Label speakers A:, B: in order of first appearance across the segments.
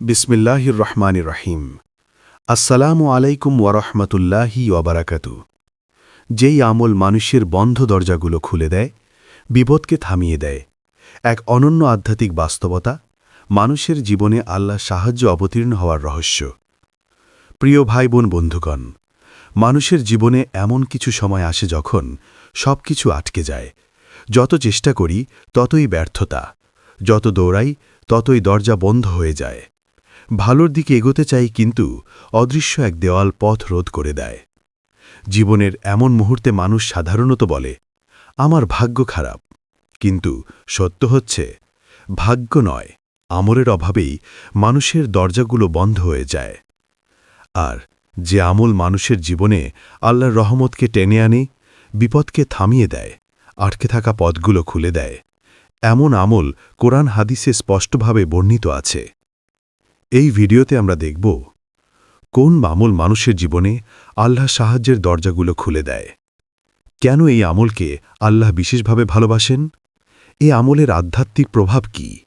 A: বিসমিল্লাহির রহমানির রহিম আসসালামু আলাইকুম ওয়ারহমতুল্লাহি ওয়াবারাকাতু যেই আমল মানুষের বন্ধ দরজাগুলো খুলে দেয়, বিপদকে থামিয়ে দেয়। এক অনন্য আধ্যাত্মিক বাস্তবতা, মানুষের জীবনে আল্লাহ সাহায্য অবতীর্ণ হওয়ার রহস্য। প্রিয় ভাই বোন বন্ধুগণ, মানুষের জীবনে এমন কিছু সময় আসে যখন সব কিছু আটকে যায়। যত চেষ্টা করি, ততই ব্যর্থতা, যত দৌড়াই, ততই দরজা বন্ধ হয়ে যায়। ভালোর দিকে এগোতে চাই কিন্তু অদৃশ্য এক দেওয়াল পথ রোধ করে দেয়। জীবনের এমন মুহূর্তে মানুষ সাধারণত বলে, আমার ভাগ্য খারাপ। কিন্তু সত্য হচ্ছে, ভাগ্য নয়, আমলের অভাবেই মানুষের দরজাগুলো বন্ধ হয়ে যায়। আর যে আমল মানুষের জীবনে আল্লাহর রহমতকে টেনে আনে, বিপদকে থামিয়ে দেয়, আটকে থাকা পথগুলো খুলে দেয়, এমন আমল কোরআন হাদিসে স্পষ্টভাবে বর্ণিত আছে। এই ভিডিওতে আমরা দেখব কোন আমল মানুষের জীবনে আল্লাহ সাহায্যের দরজাগুলো খুলে দেয়। কেন এই আমলকে আল্লাহ বিশেষভাবে ভালোবাসেন? এ আমলের আধ্যাত্মিক প্রভাব কি?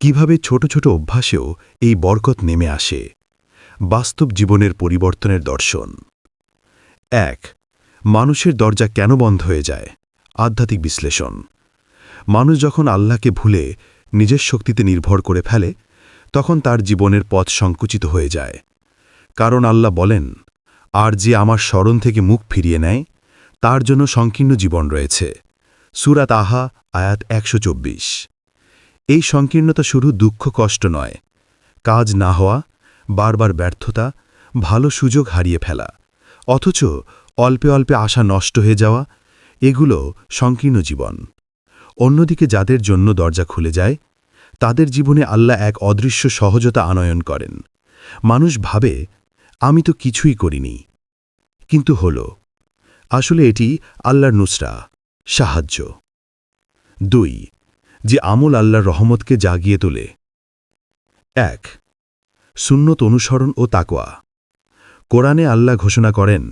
A: কীভাবে ছোট ছোট অভ্যাসেও এই বরকত নেমে আসে? বাস্তব জীবনের পরিবর্তনের দর্শন। এক, মানুষের দরজা কেন বন্ধ হয়ে যায়? আধ্যাত্মিক বিশ্লেষণ। মানুষ যখন আল্লাহকে ভুলে নিজের শক্তিতে নির্ভর করে ফেলে তখন তার জীবনের পথ সংকুচিত হয়ে যায়। কারণ আল্লাহ বলেন, আর যে আমার স্মরণ থেকে মুখ ফিরিয়ে নেয়, তার জন্য সংকীর্ণ জীবন রয়েছে। সুরাত আহা, আয়াত একশো চব্বিশ। এই সংকীর্ণতা শুধু দুঃখ, কষ্ট নয়। কাজ না হওয়া, বারবার ব্যর্থতা, ভালো সুযোগ হারিয়ে ফেলা, অথচ অল্পে অল্পে আশা নষ্ট হয়ে যাওয়া, এগুলো সংকীর্ণ জীবন। অন্যদিকে যাদের জন্য দরজা খুলে যায় তাদের জীবনে আল্লাহ এক অদৃশ্য সহজতা আনয়ন করেন। মানুষ ভাবে, আমি তো কিছুই করিনি। কিন্তু হল, আসলে এটি আল্লাহর নুসরা, সাহায্য। দুই, যে আমল আল্লাহর রহমতকে জাগিয়ে তোলে। এক, সুন্নত অনুসরণ ও তাকোয়া কোরআনে আল্লাহ ঘোষণা করেন,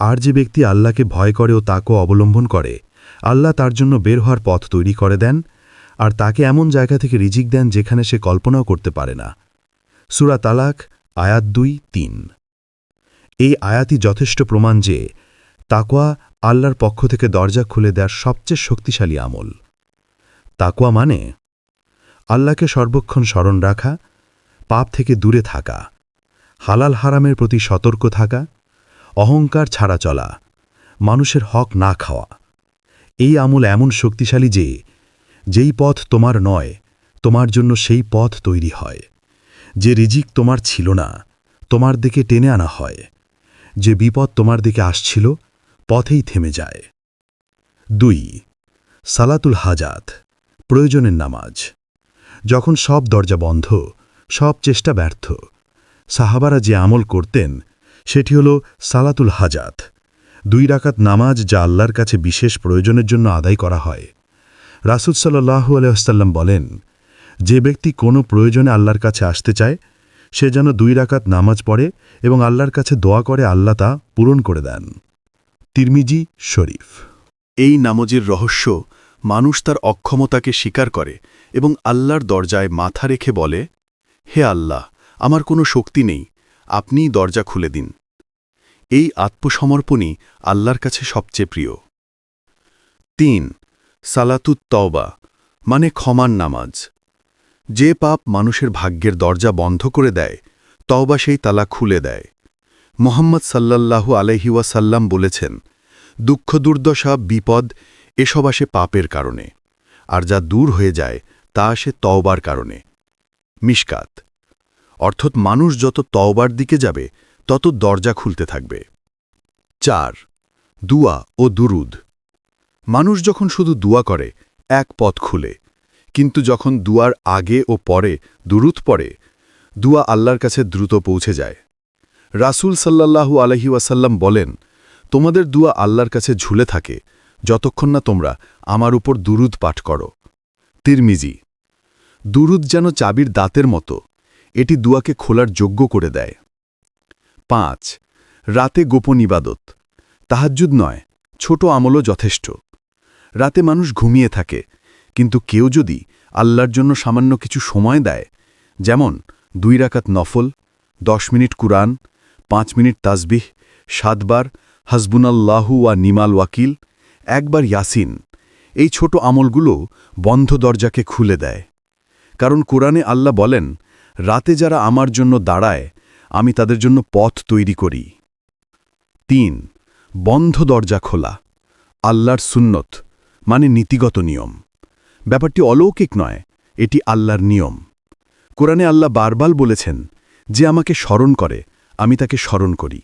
A: আর যে ব্যক্তি আল্লাহকে ভয় করে ও তাকও অবলম্বন করে, আল্লাহ তার জন্য বের হওয়ার পথ তৈরি করে দেন আর তাকে এমন জায়গা থেকে রিজিক দেন যেখানে সে কল্পনাও করতে পারে না। সুরা তালাক, আয়াত দুই, তিন। এই আয়াতই যথেষ্ট প্রমাণ যে তাকোয়া আল্লাহর পক্ষ থেকে দরজা খুলে দেওয়ার সবচেয়ে শক্তিশালী আমল। তাকোয়া মানে আল্লাহকে সর্বক্ষণ স্মরণ রাখা, পাপ থেকে দূরে থাকা, হালাল হারামের প্রতি সতর্ক থাকা, অহংকার ছাড়া চলা, মানুষের হক না খাওয়া। এই আমল এমন শক্তিশালী যে যেই পথ তোমার নয়, তোমার জন্য সেই পথ তৈরি হয়। যে রিজিক তোমার ছিল না, তোমার দিকে টেনে আনা হয়। যে বিপদ তোমার দিকে আসছিল, পথেই থেমে যায়। দুই, সালাতুল হাজাত, প্রয়োজনের নামাজ। যখন সব দরজা বন্ধ, সব চেষ্টা ব্যর্থ। সাহাবারা যে আমল করতেন, সেটি হল সালাতুল হাজাত। দুই রাকাত নামাজ যা আল্লাহর কাছে বিশেষ প্রয়োজনের জন্য আদায় করা হয়। রাসুদ সাল্লাহু আলহাম বলেন, যে ব্যক্তি কোনো প্রয়োজনে আল্লাহর কাছে আসতে চায়, সে যেন দুই রাকাত নামাজ পড়ে এবং আল্লাহর কাছে দোয়া করে আল্লাহ তা পূরণ করে দেন। তিরমিজি, শরীফ। এই নামাজের রহস্য মানুষ তার অক্ষমতাকে স্বীকার করে এবং আল্লাহর দরজায় মাথা রেখে বলে, হে আল্লাহ, আমার কোনো শক্তি নেই, আপনিই দরজা খুলে দিন। এই আত্মসমর্পণই আল্লাহর কাছে সবচেয়ে প্রিয়। তিন সালাতুত তওবা মানে ক্ষমার নামাজ। যে পাপ মানুষের ভাগ্যের দরজা বন্ধ করে দেয়, তওবা সেই তালা খুলে দেয়। মোহাম্মদ সাল্লাল্লাহু আলহিওয়াসাল্লাম বলেছেন, দুঃখ, দুর্দশা, বিপদ, এসব আসে পাপের কারণে, আর যা দূর হয়ে যায়, তা আসে তওবার কারণে। মিশকাত অর্থাৎ মানুষ যত তওবার দিকে যাবে, তত দরজা খুলতে থাকবে। চার, দুয়া ও দুরুদ। মানুষ যখন শুধু দুয়া করে, এক পথ খুলে। কিন্তু যখন দুয়ার আগে ও পরে দুরুদ পড়ে, দুয়া আল্লাহর কাছে দ্রুত পৌঁছে যায়। রাসুল সাল্লাল্লাহু আলহি ওয়াসাল্লাম বলেন, তোমাদের দুয়া আল্লাহর কাছে ঝুলে থাকে, যতক্ষণ না তোমরা আমার উপর দুরুদ পাঠ করো। তিরমিজি, দুরুদ যেন চাবির দাঁতের মতো, এটি দুয়াকে খোলার যোগ্য করে দেয়। পাঁচ, রাতে গোপন ইবাদত, তাহাজ্জুদ নয়, ছোট আমলও যথেষ্ট। রাতে মানুষ ঘুমিয়ে থাকে। কিন্তু কেউ যদি আল্লাহর জন্য সামান্য কিছু সময় দেয়, যেমন দুই রাকাত নফল, দশ মিনিট কুরআন, পাঁচ মিনিট তাসবিহ, সাতবার হাসবুনাল্লাহু ওয়া নিমাল ওয়াকিল, একবার ইয়াসিন, এই ছোট আমলগুলো বন্ধ দরজাকে খুলে দেয়। কারণ কোরআনে আল্লাহ বলেন, রাতে যারা আমার জন্য দাঁড়ায়, আমি তাদের জন্য পথ তৈরি করি। তিন, বন্ধ দরজা খোলা, আল্লাহর সুন্নত। মানে নীতিগত নিয়ম। ব্যাপারটি অলৌকিক নয়, এটি আল্লাহর নিয়ম। কোরআনে আল্লাহ বারবার বলেছেন, যে আমাকে স্মরণ করে, আমি তাকে স্মরণ করি।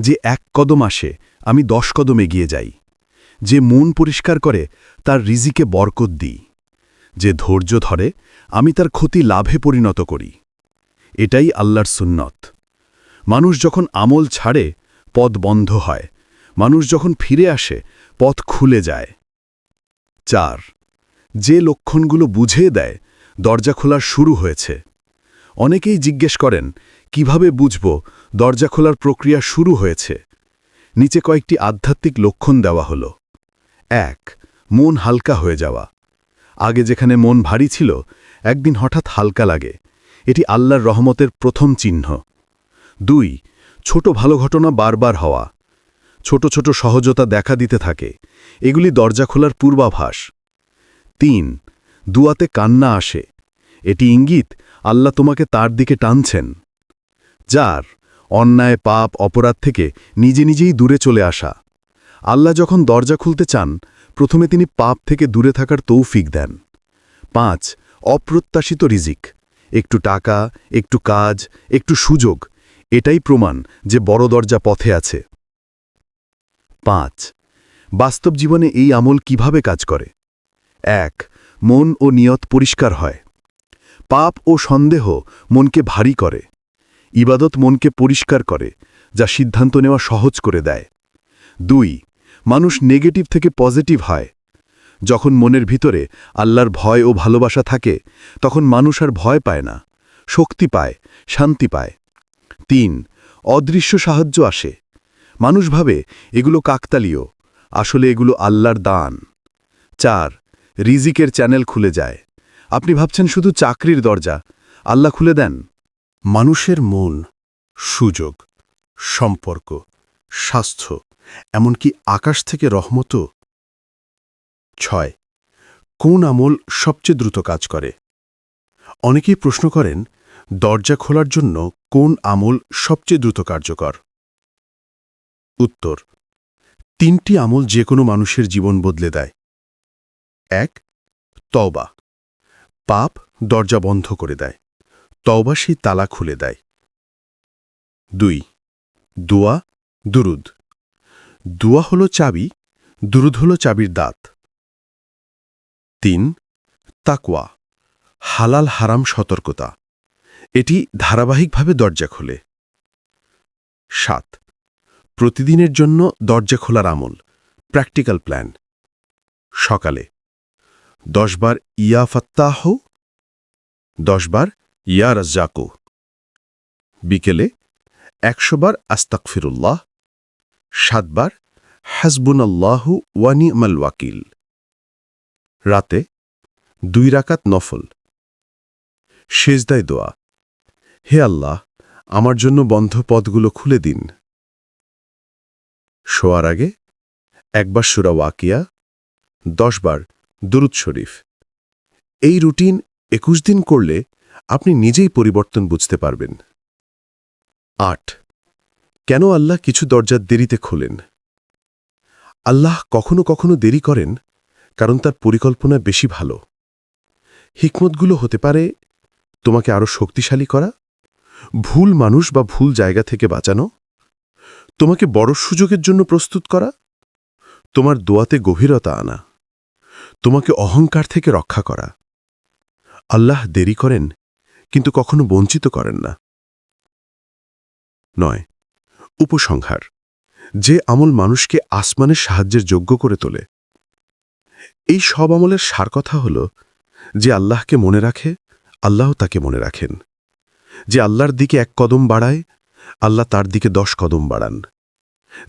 A: যে এক কদম আসে, আমি দশ কদম এগিয়ে যাই। যে মন পরিষ্কার করে, তার রিজিকে বরকত দিই। যে ধৈর্য ধরে, আমি তার ক্ষতি লাভে পরিণত করি। এটাই আল্লাহর সুন্নত। মানুষ যখন আমল ছাড়ে, পথ বন্ধ হয়। মানুষ যখন ফিরে আসে, পথ খুলে যায়। চার। যে লক্ষণগুলো বুঝিয়ে দেয়, দরজা খোলার শুরু হয়েছে। অনেকেই জিজ্ঞেস করেন, কীভাবে বুঝব দরজা খোলার প্রক্রিয়া শুরু হয়েছে? নিচে কয়েকটি আধ্যাত্মিক লক্ষণ দেওয়া হল। এক, মন হালকা হয়ে যাওয়া। আগে যেখানে মন ভারী ছিল, একদিন হঠাৎ হালকা লাগে। এটি আল্লাহর রহমতের প্রথম চিহ্ন। দুই, ছোট ভালো ঘটনা বারবার হওয়া। ছোট ছোট সহজতা দেখা দিতে থাকে। এগুলি দরজা খোলার পূর্বাভাস। তিন, দুয়াতে কান্না আসে। এটি ইঙ্গিত, আল্লাহ তোমাকে তার দিকে টানছেন। যার অন্যায়, পাপ, অপরাধ থেকে নিজে নিজেই দূরে চলে আসা। আল্লাহ যখন দরজা খুলতে চান, প্রথমে তিনি পাপ থেকে দূরে থাকার তৌফিক দেন। পাঁচ, অপ্রত্যাশিত রিজিক। একটু টাকা, একটু কাজ, একটু সুযোগ, এটাই প্রমাণ যে বড় দরজা পথে আছে। পাঁচ, বাস্তব জীবনে এই আমল কীভাবে কাজ করে? এক, মন ও নিয়ত পরিষ্কার হয়। পাপ ও সন্দেহ মনকে ভারী করে। ইবাদত মনকে পরিষ্কার করে, যা সিদ্ধান্ত নেওয়া সহজ করে দেয়। দুই, মানুষ নেগেটিভ থেকে পজিটিভ হয়। যখন মনের ভিতরে আল্লাহর ভয় ও ভালোবাসা থাকে, তখন মানুষ আর ভয় পায় না, শক্তি পায়, শান্তি পায়। তিন, অদৃশ্য সাহায্য আসে। মানুষ ভাবে, এগুলো কাকতালীয়। আসলে এগুলো আল্লাহর দান। চার, রিজিকের চ্যানেল খুলে যায়। আপনি ভাবছেন শুধু চাকরির দরজা, আল্লাহ খুলে দেন? মানুষের মন, সুযোগ, সম্পর্ক, স্বাস্থ্য, এমনকি আকাশ থেকে রহমত ছয়, কোন আমল সবচেয়ে দ্রুত কাজ করে? অনেকেই প্রশ্ন করেন, দরজা খোলার জন্য কোন আমল সবচেয়ে দ্রুত কার্যকর? উত্তর। তিনটি আমল যে কোনো মানুষের জীবন বদলে দেয়। এক, তওবা। পাপ দরজা বন্ধ করে দেয়। তওবা সেই তালা খুলে দেয়। দুই, দোয়া, দুরুদ। দোয়া হল চাবি, দুরুদ হল চাবির দাঁত। তিন, তাকওয়া, হালাল হারাম সতর্কতা। এটি ধারাবাহিকভাবে দরজা খোলে। সাত প্রতিদিনের জন্য দরজা খোলার আমল, প্র্যাকটিক্যাল প্ল্যান। সকালে, দশবার ইয়া ফাত্তাহ, দশবার ইয়া রাজ্জাকো। বিকেলে, একশোবার আস্তাকফিরুল্লাহ সাতবার হাসবুনাল্লাহু ওয়ানিমাল ওয়াকিল। রাতে, দুই রাকাত নফল। সেজদায় দোয়া, হে আল্লাহ, আমার জন্য বন্ধ পথগুলো খুলে দিন। শোয়ার আগে একবার সুরা ওয়াকিয়া, দশবার দুরুদ শরীফ। এই রুটিন একুশ দিন করলে আপনি নিজেই পরিবর্তন বুঝতে পারবেন। আট, কেন আল্লাহ কিছু দরজার দেরিতে খোলেন? আল্লাহ কখনো কখনো দেরি করেন, কারণ তার পরিকল্পনা বেশি ভালো। হিকমতগুলো হতে পারে তোমাকে আরও শক্তিশালী করা, ভুল মানুষ বা ভুল জায়গা থেকে বাঁচানো তোমাকে বড় সুযোগের জন্য প্রস্তুত করা? তোমার দোয়াতে গভীরতা আনা। তোমাকে অহংকার থেকে রক্ষা করা। আল্লাহ দেরি করেন, কিন্তু কখনো বঞ্চিত করেন না। নয়, উপসংহার। যে আমল মানুষকে আসমানের সাহায্যের যোগ্য করে তোলে। এই সব আমলের সার কথা হল, যে আল্লাহকে মনে রাখে, আল্লাহ তাকে মনে রাখেন। যে আল্লাহর দিকে এক কদম বাড়ায় আল্লাহ তার দিকে দশ কদম বাড়ান।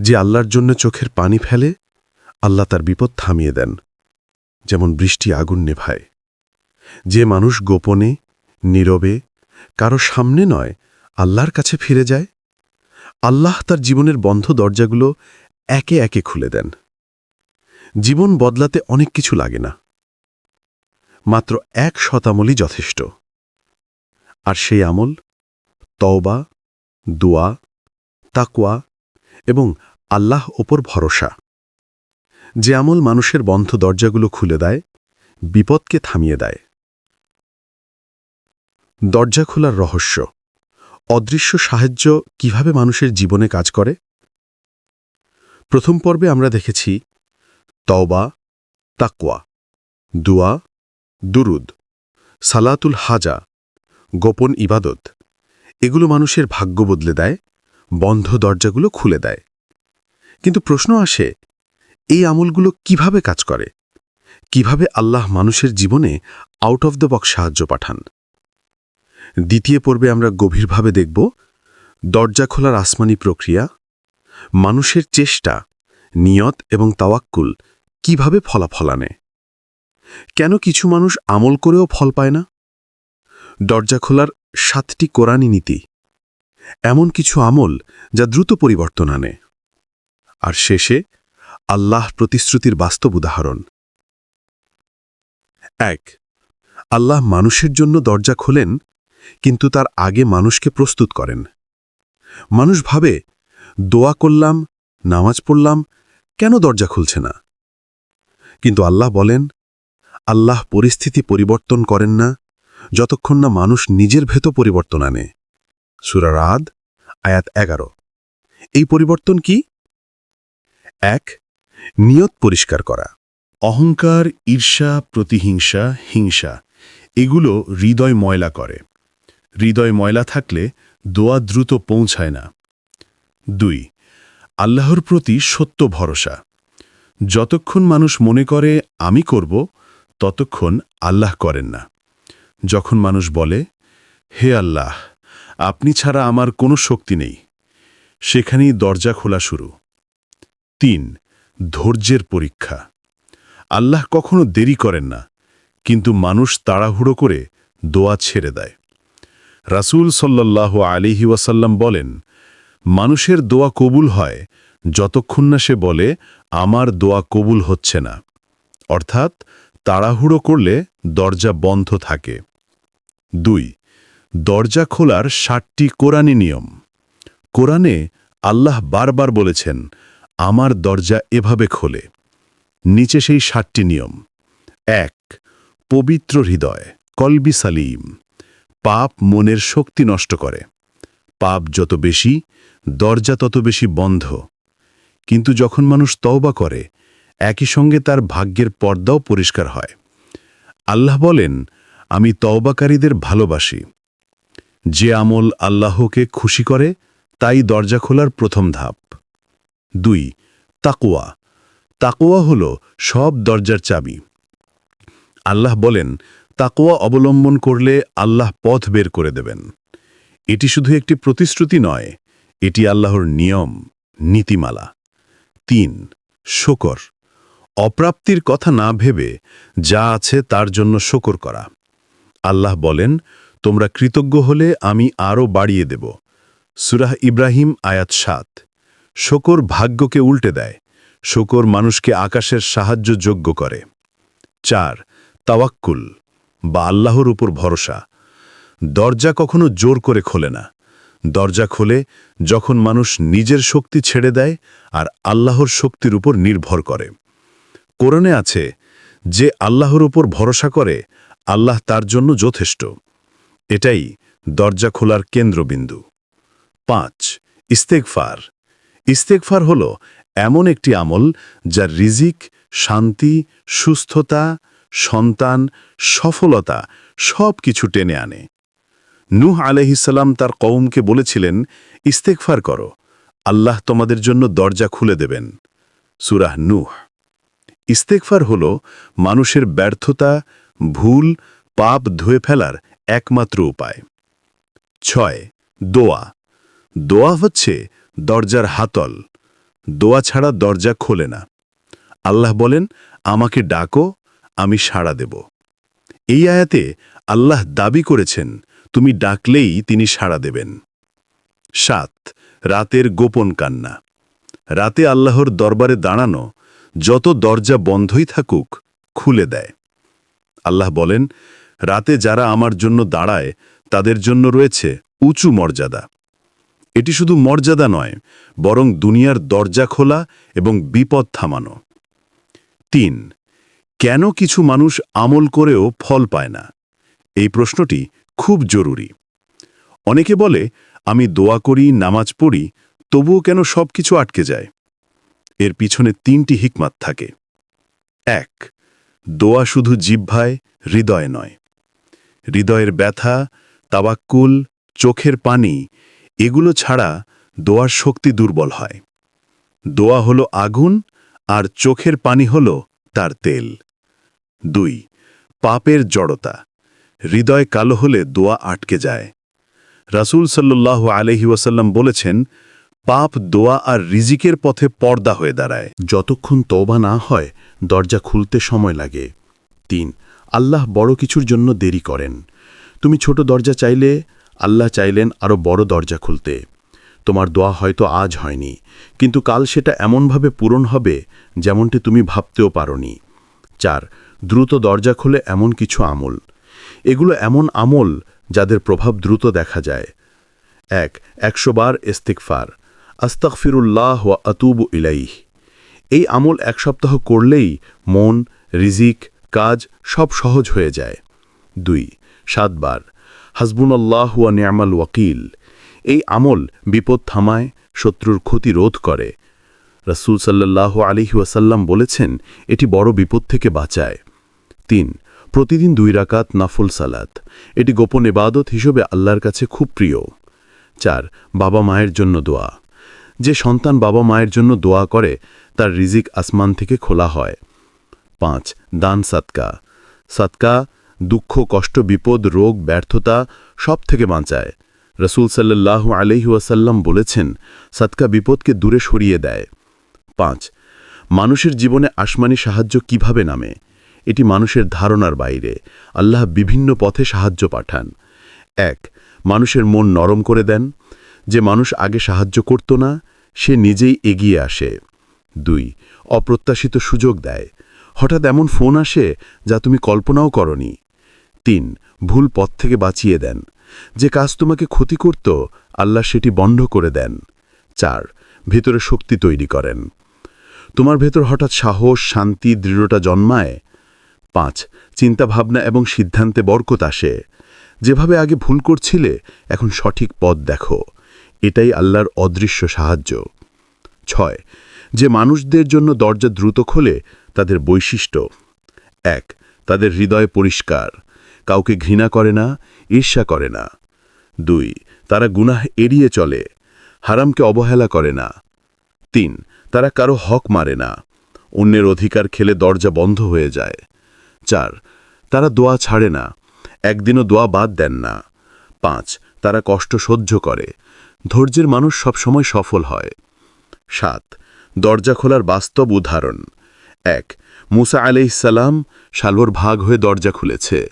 A: যে আল্লাহর জন্য চোখের পানি ফেলে, আল্লাহ তার বিপদ থামিয়ে দেন, যেমন বৃষ্টি আগুন নেভায়। যে মানুষ গোপনে, নীরবে, কারও সামনে নয়, আল্লাহর কাছে ফিরে যায়, আল্লাহ তার জীবনের বন্ধ দরজাগুলো একে একে খুলে দেন। জীবন বদলাতে অনেক কিছু লাগে না। মাত্র এক শতামলই যথেষ্ট। আর সেই আমল, তওবা দোয়া, তাকওয়া এবং আল্লাহ ওপর ভরসা। যে আমল মানুষের বন্ধ দরজাগুলো খুলে দেয়, বিপদকে থামিয়ে দেয়। দরজা খোলার রহস্য, অদৃশ্য সাহায্য কীভাবে মানুষের জীবনে কাজ করে? প্রথম পর্বে আমরা দেখেছি, তওবা, তাকওয়া, দুয়া, দুরুদ, সালাতুল হাজা, গোপন ইবাদত। এগুলো মানুষের ভাগ্য বদলে দেয়, বন্ধ দরজাগুলো খুলে দেয়। কিন্তু প্রশ্ন আসে, এই আমলগুলো কীভাবে কাজ করে? কীভাবে আল্লাহ মানুষের জীবনে আউট অফ দ্য বক্স সাহায্য পাঠান? দ্বিতীয় পর্বে আমরা গভীরভাবে দেখব, দরজা খোলার আসমানি প্রক্রিয়া, মানুষের চেষ্টা, নিয়ত এবং তাওয়াক্কুল কীভাবে ফলাফল আনে? কেন কিছু মানুষ আমল করেও ফল পায় না? দরজা খোলার সাতটি কোরআনী নীতি। এমন কিছু আমল যা দ্রুত পরিবর্তন আনে। আর শেষে আল্লাহ প্রতিশ্রুতির বাস্তব উদাহরণ। এক, আল্লাহ মানুষের জন্য দরজা খোলেন, কিন্তু তার আগে মানুষকে প্রস্তুত করেন। মানুষ ভাবে, দোয়া করলাম, নামাজ পড়লাম, কেন দরজা খুলছে না? কিন্তু আল্লাহ বলেন, আল্লাহ পরিস্থিতি পরিবর্তন করেন না যতক্ষণ না মানুষ নিজের ভেত পরিবর্তন আনে। সুরার আদ আয়াত এগারো। এই পরিবর্তন কি? এক, নিয়ত পরিষ্কার করা। অহংকার, ঈর্ষা, প্রতিহিংসা, হিংসা, এগুলো হৃদয় ময়লা করে। হৃদয় ময়লা থাকলে দোয়া দ্রুত পৌঁছায় না। দুই, আল্লাহর প্রতি সত্য ভরসা। যতক্ষণ মানুষ মনে করে, আমি করব, ততক্ষণ আল্লাহ করেন না। যখন মানুষ বলে, হে আল্লাহ, আপনি ছাড়া আমার কোনো শক্তি নেই। সেখানেই দরজা খোলা শুরু। তিন, ধৈর্যের পরীক্ষা। আল্লাহ কখনো দেরি করেন না, কিন্তু মানুষ তাড়াহুড়ো করে দোয়া ছেড়ে দেয়। রাসূল সাল্লাহ আলিহি ওয়াসাল্লাম বলেন, মানুষের দোয়া কবুল হয় যতক্ষণ না সে বলে, আমার দোয়া কবুল হচ্ছে না অর্থাৎ, তাড়াহুড়ো করলে দরজা বন্ধ থাকে। দুই, দরজা খোলার ষাটটি কোরআনী নিয়ম। কোরআনে আল্লাহ বারবার বলেছেন, আমার দরজা এভাবে খোলে। নিচে সেই ষাটটি নিয়ম। এক, পবিত্র হৃদয়, কলবি সালিম। পাপ মনের শক্তি নষ্ট করে। পাপ যত বেশি, দরজা তত বেশি বন্ধ। কিন্তু যখন মানুষ তওবা করে, একই সঙ্গে তার ভাগ্যের পর্দাও পরিষ্কার হয়। আল্লাহ বলেন আমি তওবাকারীদের ভালোবাসি। যে আমল আল্লাহকে খুশি করে, তাই দরজা খোলার প্রথম ধাপ। দুই তাকুয়া তাকুয়া হল সব দরজার চাবি। আল্লাহ বলেন তাকোয়া অবলম্বন করলে আল্লাহ পথ বের করে দেবেন। এটি শুধু একটি প্রতিশ্রুতি নয়, এটি আল্লাহর নিয়ম, নীতিমালা। তিন, শকর। অপ্রাপ্তির কথা না ভেবে যা আছে তার জন্য শকর করা। আল্লাহ বলেন, তোমরা কৃতজ্ঞ হলে আমি আরও বাড়িয়ে দেব। সুরাহ ইব্রাহিম, আয়াত সাত। শকর ভাগ্যকে উল্টে দেয়। শকর মানুষকে আকাশের সাহায্য যোগ্য করে। চার, তাওয়াক্কুল, বা আল্লাহর উপর ভরসা। দরজা কখনো জোর করে খোলে না। দরজা খোলে যখন মানুষ নিজের শক্তি ছেড়ে দেয় আর আল্লাহর শক্তির উপর নির্ভর করে। কোরআনে আছে, যে আল্লাহর উপর ভরসা করে আল্লাহ তার জন্য যথেষ্ট। এটাই দরজা খোলার কেন্দ্রবিন্দু। পাঁচ ইস্তেকফার ইস্তেকফার হল এমন একটি আমল যা রিজিক, শান্তি, সুস্থতা, সন্তান, সফলতা সব কিছু টেনে আনে। নূহ আলহিসাল্লাম তার কৌমকে বলেছিলেন ইস্তেকফার করো, আল্লাহ তোমাদের জন্য দরজা খুলে দেবেন। সুরাহ নূহ। ইস্তেকফার হল মানুষের ব্যর্থতা ভুল, পাপ ধুয়ে ফেলার একমাত্র উপায়। ছয়, দোয়া। দোয়া হচ্ছে দরজার হাতল। দোয়া ছাড়া দরজা খোলে না। আল্লাহ বলেন, আমাকে ডাকো, আমি সাড়া দেব। এই আয়াতে আল্লাহ দাবি করেছেন,
B: তুমি ডাকলেই তিনি সাড়া দেবেন। সাত, রাতের গোপন কান্না। রাতে আল্লাহর দরবারে দাঁড়ানো, যত দরজা বন্ধই থাকুক, খুলে দেয়। আল্লাহ বলেন, রাতে যারা আমার জন্য দাঁড়ায়, তাদের জন্য রয়েছে উঁচু মর্যাদা। এটি শুধু মর্যাদা নয়, বরং দুনিয়ার দরজা খোলা এবং বিপদ থামানো। তিন, কেন কিছু মানুষ আমল করেও ফল পায় না? এই প্রশ্নটি খুব জরুরি। অনেকে বলে, আমি দোয়া করি, নামাজ পড়ি, তবুও কেন সব কিছু আটকে যায়? এর পিছনে তিনটি হিকমাত থাকে। এক দোয়া শুধু জিহ্বায়, হৃদয় নয়। হৃদয়ের ব্যথা তাবাক্কুল চোখের পানি, এগুলো ছাড়া দোয়ার শক্তি দুর্বল হয়। দোয়া হলো আগুন আর চোখের পানি হলো তার তেল। দুই, পাপের জড়তা। হৃদয় কালো হলে দোয়া আটকে যায়। রাসূল সাল্লাহ আলহি ওয়াসাল্লাম বলেছেন পাপ, দোয়া আর রিজিকের পথে পর্দা হয়ে দাঁড়ায়।
A: যতক্ষণ তওবা না হয়, দরজা খুলতে সময় লাগে। তিন, আল্লাহ বড় কিছুর জন্য দেরি করেন। তুমি ছোট দরজা চাইলে, আল্লাহ চাইলেন আরও বড় দরজা খুলতে। তোমার দোয়া হয়তো আজ হয়নি, কিন্তু কাল সেটা এমনভাবে পূরণ হবে যেমনটি তুমি ভাবতেও পারোনি। চার, দ্রুত দরজা খুলে এমন কিছু আমল। এগুলো এমন আমল যাদের প্রভাব দ্রুত দেখা যায়। এক, একশো বার ইস্তিকফার আস্তাকফিরুল্লাহ ওয়া আতুবু ইলাইহ। এই আমল এক সপ্তাহ করলেই মন, রিজিক, কাজ সব সহজ হয়ে যায়। দুই, সাতবার, হাসবুনাল্লাহ ওয়া নিয়ামাল ওয়াকিল। এই আমল বিপদ থামায়, শত্রুর ক্ষতি রোধ করে। রাসূল সাল্লাহ আলিহি ওয়াসাল্লাম বলেছেন, এটি বড় বিপদ থেকে বাঁচায়। তিন, প্রতিদিন দুই রাকাত নাফুল সালাত। এটি গোপন এবাদত হিসেবে আল্লাহর কাছে খুব প্রিয়। চার বাবা মায়ের জন্য দোয়া। যে সন্তান বাবা মায়ের জন্য দোয়া করে, তার রিজিক আসমান থেকে খোলা হয়। পাঁচ, দান সাতকা সাতকা দুঃখ, কষ্ট, বিপদ, রোগ, ব্যর্থতা সব থেকে বাঁচায়। রসুল সাল্লাহ আলহি ওয়াসাল্লাম বলেছেন সাতকা বিপদকে দূরে সরিয়ে দেয়। পাঁচ, মানুষের জীবনে আসমানি সাহায্য কীভাবে নামে? এটি মানুষের ধারণার বাইরে। আল্লাহ বিভিন্ন পথে সাহায্য পাঠান। এক, মানুষের মন নরম করে দেন। যে মানুষ আগে সাহায্য করত না, সে নিজেই এগিয়ে আসে। দুই, অপ্রত্যাশিত সুযোগ দেয়। হঠাৎ এমন ফোন আসে যা তুমি কল্পনাও করনি। তিন, ভুল পথ থেকে বাঁচিয়ে দেন। যে কাজ তোমাকে ক্ষতি করত, আল্লাহ সেটি বন্ধ করে দেন। চার, ভেতরে শক্তি তৈরি করেন। তোমার ভেতর হঠাৎ সাহস, শান্তি, দৃঢ়তা জন্মায়। পাঁচ, চিন্তাভাবনা এবং সিদ্ধান্তে বরকত আসে। যেভাবে আগে ভুল করছিলে, এখন সঠিক পথ দেখো। এটাই আল্লাহর অদৃশ্য সাহায্য। ছয়, যে মানুষদের জন্য দরজা দ্রুত খোলে, তাদের বৈশিষ্ট্য। এক, তাদের হৃদয় পরিষ্কার। কাউকে ঘৃণা করে না, ঈর্ষা করে না। দুই, তারা গুনাহ এড়িয়ে চলে, হারামকে অবহেলা করে না। তিন, তারা কারও হক মারে না, অন্যের অধিকার খেলে দরজা বন্ধ হয়ে যায়। চার, তারা দোয়া ছাড়ে না, একদিনও দোয়া বাদ দেন না। পাঁচ, তারা কষ্ট সহ্য করে ধৈর্যের মানুষ সবসময় সফল হয়। সাত, দরজা খোলার বাস্তব উদাহরণ। এক, মুসা আলাইসাল্লাম সালোর ভাগ হয়ে দরজা খুলেছে।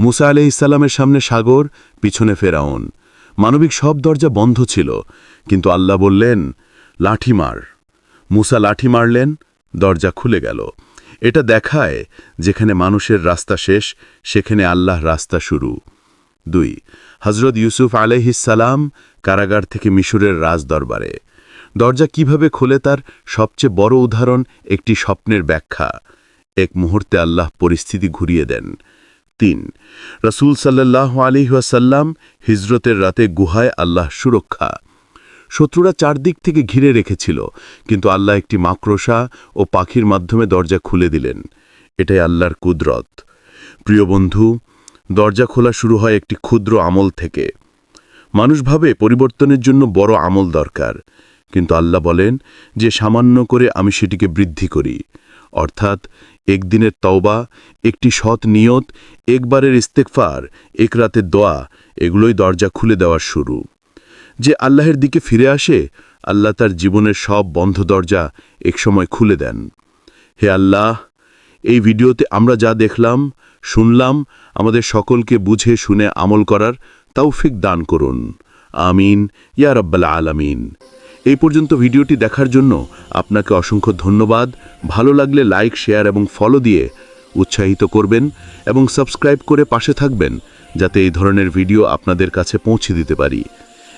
A: মুসা আলাইসাল্লামের সামনে সাগর, পিছনে ফেরাউন। মানবিক সব দরজা বন্ধ ছিল, কিন্তু আল্লাহ বললেন, লাঠি মার। মুসা লাঠি মারলেন, দরজা খুলে গেল। এটা দেখায় যেখানে মানুষের রাস্তা শেষ, সেখানে আল্লাহ রাস্তা শুরু। দুই হজরত ইউসুফ আলাইহিসালাম কারাগার থেকে মিশরের রাজদরবারে। দরজা কীভাবে খোলে তার সবচেয়ে বড় উদাহরণ একটি স্বপ্নের ব্যাখ্যা। এক মুহূর্তে আল্লাহ পরিস্থিতি ঘুরিয়ে দেন। তিন, রসুল সাল্লাহ আলিহাসাল্লাম হিজরতের রাতে গুহায় আল্লাহ সুরক্ষা। শত্রুরা চারদিক থেকে ঘিরে রেখেছিল, কিন্তু আল্লাহ একটি মাকড়সা ও পাখির মাধ্যমে দরজা খুলে দিলেন। এটাই আল্লাহর কুদরত। প্রিয় বন্ধু, দরজা খোলা শুরু হয় একটি ক্ষুদ্র আমল থেকে। মানুষ ভাবে পরিবর্তনের জন্য বড় আমল দরকার। কিন্তু আল্লাহ বলেন যে সামান্য করে আমি সেটিকে বৃদ্ধি করি। অর্থাৎ একদিনের তওবা, একটি সৎ নিয়ত, একবারের ইস্তেকফার এক রাতের দোয়া, এগুলোই দরজা খুলে দেওয়ার শুরু। যে আল্লাহের দিকে ফিরে আসে, আল্লাহ তার জীবনের সব বন্ধ দরজা একসময় খুলে দেন। হে আল্লাহ, এই ভিডিওতে আমরা যা দেখলাম, শুনলাম, আমাদের সকলকে বুঝে শুনে আমল করার
B: তৌফিক দান করুন। আমিন। ইয়া রব্বাল আলামিন। এই পর্যন্ত ভিডিওটি দেখার জন্য আপনাকে অসংখ্য ধন্যবাদ। ভালো লাগলে লাইক, শেয়ার এবং ফলো দিয়ে উৎসাহিত করবেন এবং সাবস্ক্রাইব করে পাশে থাকবেন যাতে এই ধরনের ভিডিও আপনাদের কাছে পৌঁছে দিতে পারি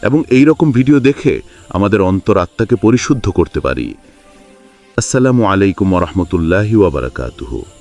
B: এবং এই রকম ভিডিও দেখে আমাদের অন্তরাত্মাকে পরিশুদ্ধ করতে পারি। আসসালামু আলাইকুম রহমতুল্লাহি ওয়াবারাকাতুহু